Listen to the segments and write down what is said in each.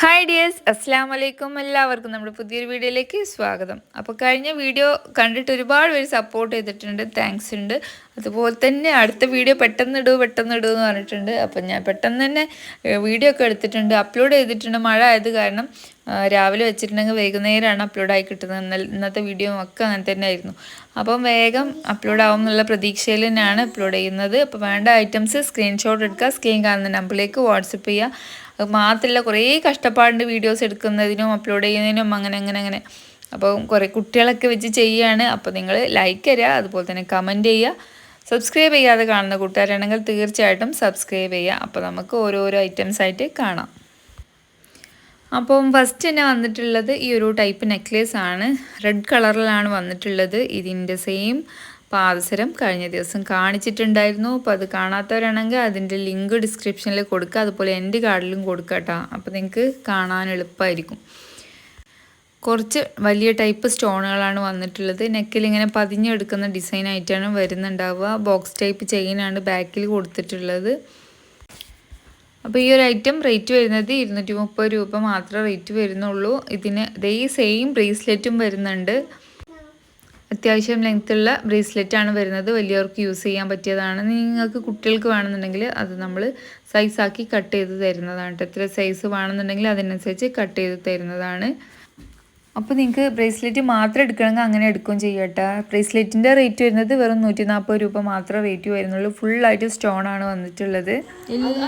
Hi dears അസ്സാം വലൈക്കും എല്ലാവർക്കും. നമ്മുടെ പുതിയൊരു വീഡിയോയിലേക്ക് സ്വാഗതം. അപ്പോൾ കഴിഞ്ഞ വീഡിയോ കണ്ടിട്ട് ഒരുപാട് പേര് സപ്പോർട്ട് ചെയ്തിട്ടുണ്ട്. താങ്ക്സ് ഉണ്ട്. അതുപോലെ തന്നെ അടുത്ത വീഡിയോ പെട്ടെന്ന് ഇടൂ പെട്ടെന്ന് ഇടൂ എന്ന് പറഞ്ഞിട്ടുണ്ട്. അപ്പം ഞാൻ പെട്ടെന്ന് തന്നെ വീഡിയോ ഒക്കെ എടുത്തിട്ടുണ്ട്. അപ്ലോഡ് ചെയ്തിട്ടുണ്ട്. മഴ ആയത് കാരണം രാവിലെ വെച്ചിട്ടുണ്ടെങ്കിൽ വൈകുന്നേരമാണ് അപ്ലോഡ് ആയി കിട്ടുന്നത്. ഇന്നലെ ഇന്നത്തെ വീഡിയോ ഒക്കെ അങ്ങനെ തന്നെ ആയിരുന്നു. അപ്പം വേഗം അപ്ലോഡ് ആവും എന്നുള്ള പ്രതീക്ഷയിൽ തന്നെയാണ് അപ്ലോഡ് ചെയ്യുന്നത്. അപ്പോൾ വേണ്ട ഐറ്റംസ് സ്ക്രീൻഷോട്ട് എടുക്കുക. സ്ക്രീൻ കാണുന്ന നമ്പറിലേക്ക് വാട്സപ്പ് ചെയ്യുക. മാത്രമല്ല കുറേ കഷ്ടപ്പാടുണ്ട് വീഡിയോസ് എടുക്കുന്നതിനും അപ്ലോഡ് ചെയ്യുന്നതിനും അങ്ങനെ അങ്ങനെ അങ്ങനെ. അപ്പോൾ കുറേ കുട്ടികളൊക്കെ വെച്ച് ചെയ്യുകയാണ് അപ്പോൾ നിങ്ങൾ ലൈക്ക് തരിക അതുപോലെ തന്നെ കമന്റ് ചെയ്യുക. സബ്സ്ക്രൈബ് ചെയ്യാതെ കാണുന്ന കൂട്ടുകാരാണെങ്കിൽ തീർച്ചയായിട്ടും സബ്സ്ക്രൈബ് ചെയ്യുക. അപ്പോൾ നമുക്ക് ഓരോരോ ഐറ്റംസ് ആയിട്ട് കാണാം. അപ്പം ഫസ്റ്റ് തന്നെ വന്നിട്ടുള്ളത് ഈ ഒരു ടൈപ്പ് നെക്ലേസ് ആണ്. റെഡ് കളറിലാണ് വന്നിട്ടുള്ളത്. ഇതിന്റെ സെയിം പാദസരം കഴിഞ്ഞ ദിവസം കാണിച്ചിട്ടുണ്ടായിരുന്നു. അപ്പോൾ അത് കാണാത്തവരാണെങ്കിൽ അതിന്റെ ലിങ്ക് ഡിസ്ക്രിപ്ഷനിൽ കൊടുക്കുക. അതുപോലെ എന്റെ കാർഡിലും കൊടുക്കുക കേട്ടോ. അപ്പോൾ നിങ്ങൾക്ക് കാണാൻ എളുപ്പമായിരിക്കും. കുറച്ച് വലിയ ടൈപ്പ് സ്റ്റോണുകളാണ് വന്നിട്ടുള്ളത്. നെക്കിൽ ഇങ്ങനെ പതിഞ്ഞെടുക്കുന്ന ഡിസൈൻ ആയിട്ടാണ് വരുന്നുണ്ടാവുക. ബോക്സ് ടൈപ്പ് ചെയിനാണ് ബാക്കിൽ കൊടുത്തിട്ടുള്ളത്. അപ്പോൾ ഈ ഒരു ഐറ്റം റേറ്റ് വരുന്നത് ഇരുന്നൂറ്റി മുപ്പത് രൂപ മാത്രമേ റേറ്റ് വരുന്നുള്ളൂ. ഇതിന് ഇതേ സെയിം ബ്രേസ്ലെറ്റും വരുന്നുണ്ട്. അത്യാവശ്യം ലെങ്ത്തുള്ള ബ്രേസ്ലെറ്റാണ് വരുന്നത്. വലിയവർക്ക് യൂസ് ചെയ്യാൻ പറ്റിയതാണ്. നിങ്ങൾക്ക് കുട്ടികൾക്ക് വേണമെന്നുണ്ടെങ്കിൽ അത് നമ്മൾ സൈസാക്കി കട്ട് ചെയ്ത് തരുന്നതാണ് എത്ര സൈസ് വേണമെന്നുണ്ടെങ്കിൽ അതിനനുസരിച്ച് കട്ട് ചെയ്ത് തരുന്നതാണ്. അപ്പോൾ നിങ്ങൾക്ക് ബ്രേസ്ലെറ്റ് മാത്രം എടുക്കണമെങ്കിൽ അങ്ങനെ എടുക്കുകയും ചെയ്യട്ടെ ബ്രേസ്ലെറ്റിന്റെ റേറ്റ് വരുന്നത് വെറും നൂറ്റി നാൽപ്പത് രൂപ മാത്രമേ റേറ്റ് വരുന്നുള്ളൂ. ഫുള്ളായിട്ട് സ്റ്റോൺ ആണ് വന്നിട്ടുള്ളത്. ഇരുന്നൂറ്റി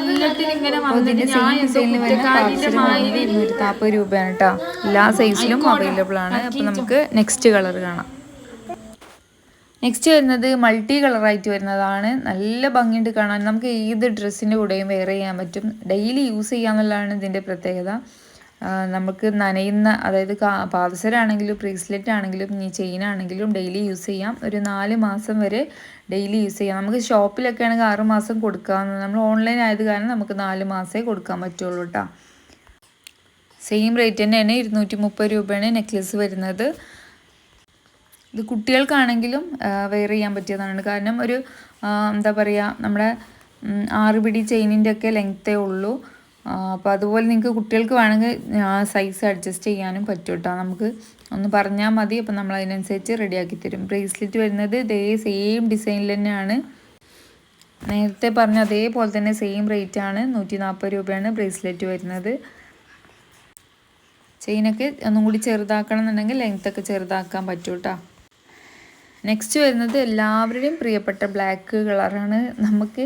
നാൽപ്പത് രൂപയാണ് കേട്ടോ എല്ലാ സൈസിലും അവൈലബിൾ ആണ്. അപ്പോൾ നമുക്ക് നെക്സ്റ്റ് കളർ കാണാം. നെക്സ്റ്റ് വരുന്നത് മൾട്ടി കളറായിട്ട് വരുന്നതാണ്. നല്ല ഭംഗിയുണ്ട് കാണാൻ. നമുക്ക് ഏത് ഡ്രസ്സിന്റെ കൂടെയും വെയർ ചെയ്യാൻ പറ്റും. ഡെയിലി യൂസ് ചെയ്യാമെന്നുള്ളതാണ് ഇതിന്റെ പ്രത്യേകത. നമുക്ക് നനയുന്ന അതായത് പാദസരാണെങ്കിലും ബ്രേസ്ലെറ്റ് ആണെങ്കിലും ഇനി ചെയിൻ ആണെങ്കിലും ഡെയിലി യൂസ് ചെയ്യാം. ഒരു നാല് മാസം വരെ ഡെയിലി യൂസ് ചെയ്യാം. നമുക്ക് ഷോപ്പിലൊക്കെ ആണെങ്കിൽ ആറ് മാസം കൊടുക്കാവുന്ന നമ്മൾ ഓൺലൈൻ ആയത് കാരണം നമുക്ക് നാല് മാസമേ കൊടുക്കാൻ പറ്റുള്ളൂ കേട്ടോ സെയിം റേറ്റ് തന്നെയാണ് ഇരുന്നൂറ്റി മുപ്പത് രൂപയാണ് നെക്ലസ് വരുന്നത്. ഇത് കുട്ടികൾക്കാണെങ്കിലും വെയർ ചെയ്യാൻ പറ്റിയതാണ്. കാരണം ഒരു എന്താ പറയുക നമ്മുടെ ആറുപിടി ആറ് പിടി ചെയിനിന്റെ ഒക്കെ ലെങ്ത്തേ ഉള്ളൂ. അപ്പോൾ അതുപോലെ നിങ്ങൾക്ക് കുട്ടികൾക്ക് വേണമെങ്കിൽ സൈസ് അഡ്ജസ്റ്റ് ചെയ്യാനും പറ്റും കേട്ടോ നമുക്ക് ഒന്ന് പറഞ്ഞാൽ മതി. അപ്പോൾ നമ്മൾ അതിനനുസരിച്ച് റെഡിയാക്കി തരും. ബ്രേസ്ലെറ്റ് വരുന്നത് ഇതേ സെയിം ഡിസൈനിൽ തന്നെയാണ്. നേരത്തെ പറഞ്ഞ അതേപോലെ തന്നെ സെയിം റേറ്റ് ആണ്. നൂറ്റി നാൽപ്പത് രൂപയാണ് ബ്രേസ്ലെറ്റ് വരുന്നത്. ചെയിനൊക്കെ ഒന്നും കൂടി ചെറുതാക്കണം എന്നുണ്ടെങ്കിൽ ലെങ്ത്തൊക്കെ ചെറുതാക്കാൻ പറ്റും കേട്ടോ നെക്സ്റ്റ് വരുന്നത് എല്ലാവരുടെയും പ്രിയപ്പെട്ട ബ്ലാക്ക് കളറാണ്. നമുക്ക്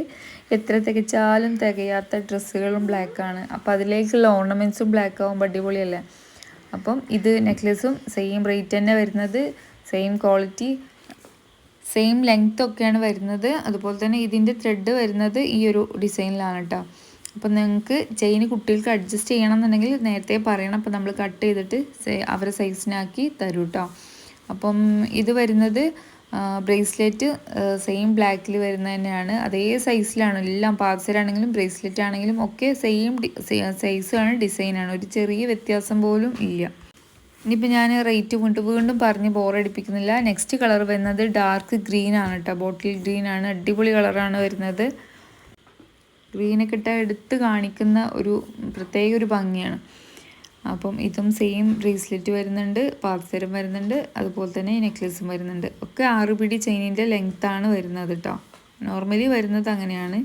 എത്ര തികച്ചാലും തികയാത്ത ഡ്രസ്സുകളും ബ്ലാക്കാണ് അപ്പോൾ അതിലേക്കുള്ള ഓർണമെന്റ്സും ബ്ലാക്ക് ആകുമ്പോൾ അടിപൊളിയല്ലേ? അപ്പം ഇത് നെക്ലസും സെയിം റേറ്റ് തന്നെ വരുന്നത് സെയിം ക്വാളിറ്റി സെയിം ലെങ്ത് ഒക്കെയാണ് വരുന്നത്. അതുപോലെ തന്നെ ഇതിന്റെ ത്രെഡ് വരുന്നത് ഈ ഒരു ഡിസൈനിലാണ് കേട്ടോ അപ്പം നിങ്ങൾക്ക് ചെയിൻ കുട്ടികൾക്ക് അഡ്ജസ്റ്റ് ചെയ്യണം എന്നുണ്ടെങ്കിൽ നേരത്തെ പറയണം. അപ്പം നമ്മൾ കട്ട് ചെയ്തിട്ട് അവരെ സൈസിനാക്കി തരും കേട്ടോ അപ്പം ഇത് വരുന്നത് ബ്രേസ്ലെറ്റ് സെയിം ബ്ലാക്കിൽ വരുന്ന തന്നെയാണ് അതേ സൈസിലാണ് എല്ലാം പാർസലാണെങ്കിലും ബ്രേസ്ലെറ്റ് ആണെങ്കിലും ഒക്കെ സെയിം സൈസാണ് ഡിസൈനാണ് ഒരു ചെറിയ വ്യത്യാസം പോലും ഇല്ല. ഇനിയിപ്പോൾ ഞാൻ റേറ്റ് കൊണ്ട് വീണ്ടും പറഞ്ഞ് ബോറടിപ്പിക്കുന്നില്ല നെക്സ്റ്റ് കളർ വരുന്നത് ഡാർക്ക് ഗ്രീൻ ആണ് കേട്ടോ ബോട്ടിൽ ഗ്രീൻ ആണ്. അടിപൊളി കളറാണ് വരുന്നത്. ഗ്രീനൊക്കെ ഇട്ടാൽ എടുത്ത് കാണിക്കുന്ന ഒരു പ്രത്യേക ഒരു ഭംഗിയാണ്. അപ്പം ഇതും സെയിം ബ്രേസ്ലെറ്റ് വരുന്നുണ്ട് പാദസരം വരുന്നുണ്ട് അതുപോലെ തന്നെ നെക്ലസും വരുന്നുണ്ട്. ഒക്കെ ആറ് പിടി ചെയിനിന്റെ ലെങ്ത്താണ് വരുന്നത് കേട്ടോ നോർമലി വരുന്നത് അങ്ങനെയാണ്.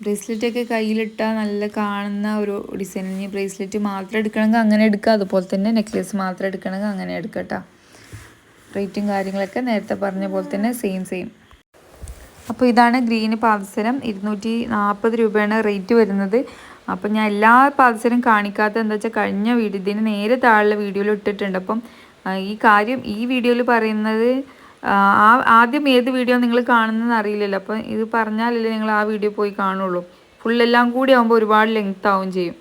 ബ്രേസ്ലെറ്റൊക്കെ കയ്യിലിട്ടാൽ നല്ല കാണുന്ന ഒരു ഡിസൈൻ ബ്രേസ്ലെറ്റ് മാത്രം എടുക്കണമെങ്കിൽ അങ്ങനെ എടുക്കുക അതുപോലെ തന്നെ നെക്ലസ് മാത്രം എടുക്കണമെങ്കിൽ അങ്ങനെ എടുക്കുക കേട്ടോ റേറ്റും കാര്യങ്ങളൊക്കെ നേരത്തെ പറഞ്ഞ പോലെ തന്നെ സെയിം സെയിം അപ്പോൾ ഇതാണ് ഗ്രീന് പാദസരം. ഇരുന്നൂറ്റി നാൽപ്പത് രൂപയാണ് റേറ്റ് വരുന്നത്. അപ്പം ഞാൻ എല്ലാ പാദസരം കാണിക്കാത്ത എന്താ വെച്ചാൽ കഴിഞ്ഞ വീഡിയോ ഇതിന് നേരെ താഴെ വീഡിയോയിൽ ഇട്ടിട്ടുണ്ട്. അപ്പം ഈ കാര്യം ഈ വീഡിയോയിൽ പറയുന്നത് ആ, ആദ്യം ഏത് വീഡിയോ നിങ്ങൾ കാണുന്നതെന്ന് അറിയില്ലല്ലോ. അപ്പം ഇത് പറഞ്ഞാലല്ലേ നിങ്ങൾ ആ വീഡിയോ പോയി കാണുള്ളൂ. ഫുള്ളെല്ലാം കൂടി ആകുമ്പോൾ ഒരുപാട് ലെങ്ത് ആവും ചെയ്യും.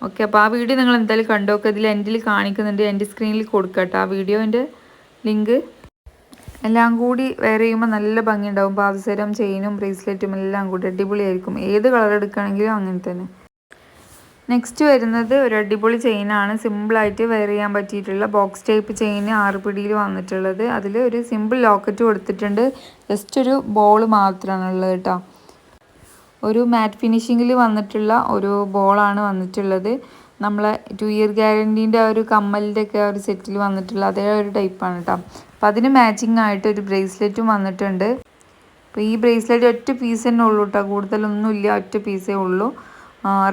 ഓക്കെ അപ്പോൾ ആ വീഡിയോ നിങ്ങൾ എന്തായാലും കണ്ടോക്കെ. ഇതിൽ എൻഡിൽ കാണിക്കുന്നുണ്ട്. എന്റെ സ്ക്രീനിൽ കൊടുക്കട്ടെ. ആ വീഡിയോന്റെ ലിങ്ക് എല്ലാം കൂടി വെയർ ചെയ്യുമ്പോൾ നല്ല ഭംഗിയുണ്ടാവും. പാദസരം ചെയിനും ബ്രേസ്ലെറ്റും എല്ലാം കൂടി അടിപൊളിയായിരിക്കും. ഏത് കളർ എടുക്കുകയാണെങ്കിലും അങ്ങനെ തന്നെ. നെക്സ്റ്റ് വരുന്നത് ഒരു അടിപൊളി ചെയിനാണ് സിമ്പിളായിട്ട് വെയർ ചെയ്യാൻ പറ്റിയിട്ടുള്ള ബോക്സ് ടൈപ്പ് ചെയിൻ ആറ് പിടിയിൽ വന്നിട്ടുള്ളത്. അതിൽ ഒരു സിമ്പിൾ ലോക്കറ്റ് കൊടുത്തിട്ടുണ്ട്. ജസ്റ്റ് ഒരു ബോൾ മാത്രമാണ് ഉള്ളത് കേട്ടോ. ഒരു മാറ്റ് ഫിനിഷിങ്ങിൽ വന്നിട്ടുള്ള ഒരു ബോളാണ് വന്നിട്ടുള്ളത്. നമ്മളെ ടു ഇയർ ഗ്യാരണ്ടീന്റെ ആ ഒരു കമ്മലിന്റെ ഒക്കെ ആ ഒരു സെറ്റിൽ വന്നിട്ടുള്ള അതേ ഒരു ടൈപ്പാണ് കേട്ടോ. അപ്പോൾ അതിന് മാച്ചിങ് ആയിട്ട് ഒരു ബ്രേസ്ലെറ്റും വന്നിട്ടുണ്ട്. അപ്പോൾ ഈ ബ്രേസ്ലെറ്റ് ഒറ്റ പീസ് തന്നെ ഉള്ളൂ കേട്ടോ കൂടുതലൊന്നുമില്ല ഒറ്റ പീസേ ഉള്ളൂ.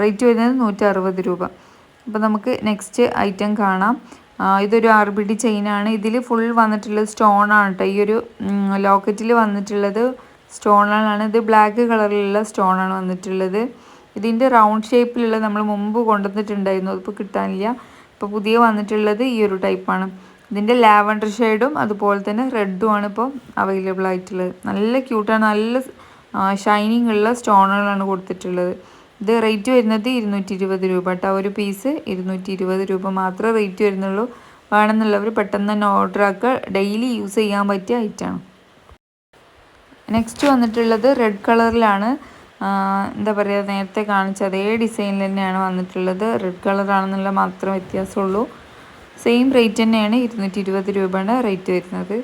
റേറ്റ് വരുന്നത് നൂറ്റി അറുപത് രൂപ. അപ്പോൾ നമുക്ക് നെക്സ്റ്റ് ഐറ്റം കാണാം. ഇതൊരു ആർ ബി ഡി ചെയിനാണ് ഇതിൽ ഫുൾ വന്നിട്ടുള്ളത് സ്റ്റോൺ ആണ് കേട്ടോ ഈ ഒരു ലോക്കറ്റിൽ വന്നിട്ടുള്ളത് സ്റ്റോണാണ് ഇത് ബ്ലാക്ക് കളറിലുള്ള സ്റ്റോണാണ് വന്നിട്ടുള്ളത്. ഇതിന്റെ റൗണ്ട് ഷേപ്പിലുള്ള നമ്മൾ മുമ്പ് കൊണ്ടുവന്നിട്ടുണ്ടായിരുന്നു. അതിപ്പോൾ കിട്ടാനില്ല. ഇപ്പോൾ പുതിയ വന്നിട്ടുള്ളത് ഈ ഒരു ടൈപ്പാണ് ഇതിന്റെ ലാവൻഡർ ഷെയ്ഡും അതുപോലെ തന്നെ റെഡും ആണ് ഇപ്പോൾ അവൈലബിൾ ആയിട്ടുള്ളത്. നല്ല ക്യൂട്ടാണ് നല്ല ഷൈനിങ് ഉള്ള സ്റ്റോണുകളാണ് കൊടുത്തിട്ടുള്ളത്. ഇത് റേറ്റ് വരുന്നത് ഇരുന്നൂറ്റി ഇരുപത് രൂപ കേട്ടോ ഒരു പീസ് ഇരുന്നൂറ്റി ഇരുപത് രൂപ മാത്രമേ റേറ്റ് വരുന്നുള്ളൂ. വേണമെന്നുള്ളവർ പെട്ടെന്ന് തന്നെ ഓർഡർ ആക്കുക. ഡെയിലി യൂസ് ചെയ്യാൻ പറ്റിയ ഐറ്റമാണ് നെക്സ്റ്റ് വന്നിട്ടുള്ളത് റെഡ് കളറിലാണ് എന്താ പറയുക നേരത്തെ കാണിച്ച അതേ ഡിസൈനിൽ തന്നെയാണ് വന്നിട്ടുള്ളത്. റെഡ് കളറാണെന്നുള്ള മാത്രം വ്യത്യാസമുള്ളൂ. സെയിം റേറ്റ് തന്നെയാണ് ഇരുന്നൂറ്റി ഇരുപത് രൂപയാണ് റേറ്റ് വരുന്നത്.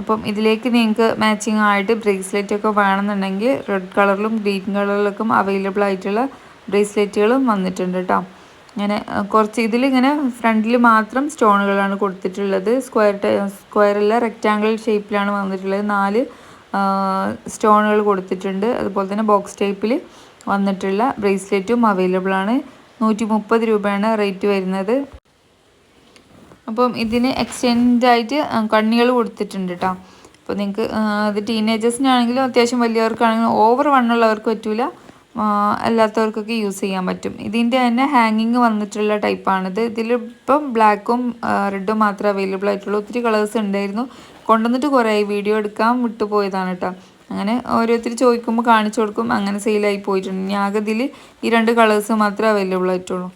അപ്പം ഇതിലേക്ക് നിങ്ങൾക്ക് മാച്ചിങ് ആയിട്ട് ബ്രേസ്ലെറ്റ് ഒക്കെ വേണമെന്നുണ്ടെങ്കിൽ റെഡ് കളറിലും ഗ്രീൻ കളറിലൊക്കെ അവൈലബിൾ ആയിട്ടുള്ള ബ്രേസ്ലെറ്റുകളും വന്നിട്ടുണ്ട് കേട്ടോ ഇങ്ങനെ കുറച്ച് ഇതിലിങ്ങനെ ഫ്രണ്ടിൽ മാത്രം സ്റ്റോണുകളാണ് കൊടുത്തിട്ടുള്ളത്. സ്ക്വയർ സ്ക്വയറല്ല റെക്റ്റാങ്കിൾ ഷേപ്പിലാണ് വന്നിട്ടുള്ളത്. നാല് സ്റ്റോണുകൾ കൊടുത്തിട്ടുണ്ട്. അതുപോലെ തന്നെ ബോക്സ് ടൈപ്പിൽ വന്നിട്ടുള്ള ബ്രേസ്ലെറ്റും അവൈലബിൾ ആണ്. നൂറ്റി മുപ്പത് രൂപയാണ് റേറ്റ് വരുന്നത്. അപ്പം ഇതിന് എക്സ്റ്റെൻഡ് ആയിട്ട് കണ്ണികൾ കൊടുത്തിട്ടുണ്ട് കേട്ടോ അപ്പോൾ നിങ്ങൾക്ക് ഇത് ടീനേജേഴ്സിനാണെങ്കിലും അത്യാവശ്യം വലിയവർക്കാണെങ്കിലും ഓവർ വണ്ണുള്ളവർക്ക് പറ്റില്ല അല്ലാത്തവർക്കൊക്കെ യൂസ് ചെയ്യാൻ പറ്റും. ഇതിന്റെ തന്നെ ഹാങ്ങിങ് വന്നിട്ടുള്ള ടൈപ്പാണിത് ഇതിലിപ്പം ബ്ലാക്കും റെഡും മാത്രമേ അവൈലബിൾ ആയിട്ടുള്ളൂ. ഒത്തിരി കളേഴ്സ് ഉണ്ടായിരുന്നു. കൊണ്ടുവന്നിട്ട് കുറേ വീഡിയോ എടുക്കാൻ വിട്ടുപോയതാണ് കേട്ടോ അങ്ങനെ ഓരോരുത്തർ ചോദിക്കുമ്പോൾ കാണിച്ചു കൊടുക്കും. അങ്ങനെ സെയിലായി പോയിട്ടുണ്ട്. ഇതിൽ ഈ രണ്ട് കളേഴ്സ് മാത്രമേ അവൈലബിൾ ആയിട്ടുള്ളൂ.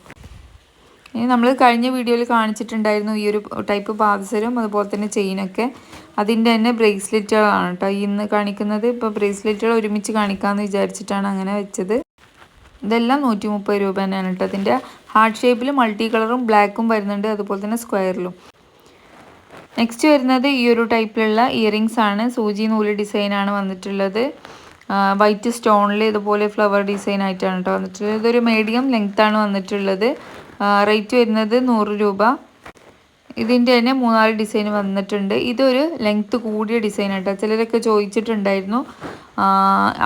ഇനി നമ്മൾ കഴിഞ്ഞ വീഡിയോയിൽ കാണിച്ചിട്ടുണ്ടായിരുന്നു ഈ ഒരു ടൈപ്പ് പാദസരം അതുപോലെ തന്നെ ചെയിനൊക്കെ. അതിന്റെ തന്നെ ബ്രേസ്ലെറ്റുകളാണ് കേട്ടോ ഇന്ന് കാണിക്കുന്നത് ഇപ്പോൾ ബ്രേസ്ലെറ്റുകൾ ഒരുമിച്ച് കാണിക്കാമെന്ന് വിചാരിച്ചിട്ടാണ് അങ്ങനെ വെച്ചത്. ഇതെല്ലാം നൂറ്റി മുപ്പത് രൂപ തന്നെയാണ് കേട്ടോ അതിന്റെ ഹാർട്ട് ഷേപ്പിൽ മൾട്ടി കളറും ബ്ലാക്കും വരുന്നുണ്ട് അതുപോലെ തന്നെ സ്ക്വയറിലും. നെക്സ്റ്റ് വരുന്നത് ഈ ഒരു ടൈപ്പിലുള്ള ഇയറിങ്സ് ആണ്. സൂചി നൂൽ ഡിസൈനാണ് വന്നിട്ടുള്ളത്. വൈറ്റ് സ്റ്റോണിൽ ഇതുപോലെ ഫ്ലവർ ഡിസൈൻ ആയിട്ടാണ് കേട്ടോ വന്നിട്ടുള്ളത്. ഇതൊരു മീഡിയം ലെങ്ത്താണ് വന്നിട്ടുള്ളത്. റേറ്റ് വരുന്നത് നൂറ് രൂപ. ഇതിന്റെ തന്നെ മൂന്നാൽ ഡിസൈൻ വന്നിട്ടുണ്ട്. ഇതൊരു ലെങ്ത്ത് കൂടിയ ഡിസൈൻ കേട്ടോ ചിലരൊക്കെ ചോദിച്ചിട്ടുണ്ടായിരുന്നു.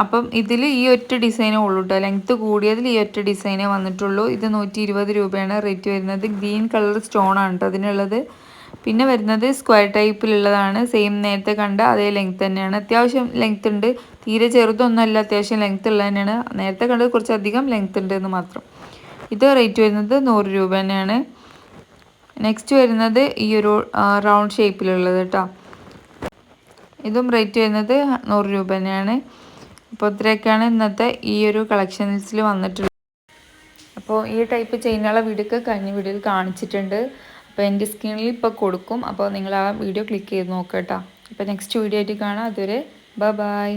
അപ്പം ഇതിൽ ഈ ഒറ്റ ഡിസൈനേ ഉള്ളൂ കേട്ടോ ലെങ്ത്ത് കൂടിയതിൽ ഈ ഒറ്റ ഡിസൈനേ വന്നിട്ടുള്ളൂ. ഇത് നൂറ്റി ഇരുപത് രൂപയാണ് റേറ്റ് വരുന്നത്. ഗ്രീൻ കളർ സ്റ്റോൺ ആണ് കേട്ടോ അതിനുള്ളത്. പിന്നെ വരുന്നത് സ്ക്വയർ ടൈപ്പിലുള്ളതാണ് സെയിം നേരത്തെ കണ്ട അതേ ലെങ്ത് തന്നെയാണ്. അത്യാവശ്യം ലെങ്ത് ഉണ്ട്. തീരെ ചെറുതൊന്നുമല്ല. അത്യാവശ്യം ലെങ്ത് ഉള്ളത് തന്നെയാണ് നേരത്തെ കണ്ടത് കുറച്ചധികം ലെങ്ത് ഉണ്ട് എന്ന് മാത്രം. ഇത് റേറ്റ് വരുന്നത് നൂറ് രൂപ തന്നെയാണ്. നെക്സ്റ്റ് വരുന്നത് ഈ ഒരു റൗണ്ട് ഷേപ്പിലുള്ളത് കേട്ടോ ഇതും റേറ്റ് വരുന്നത് നൂറ് രൂപ തന്നെയാണ്. അപ്പോൾ ഇത്രയൊക്കെയാണ് ഇന്നത്തെ ഈ ഒരു കളക്ഷൻസിൽ വന്നിട്ടുള്ളത് അപ്പോൾ ഈ ടൈപ്പ് ചെയ്യുന്നുള്ള വീഡിയോ കഴിഞ്ഞ വീഡിയോയിൽ കാണിച്ചിട്ടുണ്ട്. അപ്പോൾ എന്റെ സ്ക്രീനിൽ ഇപ്പോൾ കൊടുക്കും. അപ്പോൾ നിങ്ങൾ ആ വീഡിയോ ക്ലിക്ക് ചെയ്ത് നോക്കാം കേട്ടോ അപ്പോൾ നെക്സ്റ്റ് വീഡിയോ ആയിട്ട് കാണാം. അതുവരെ ബൈ ബൈ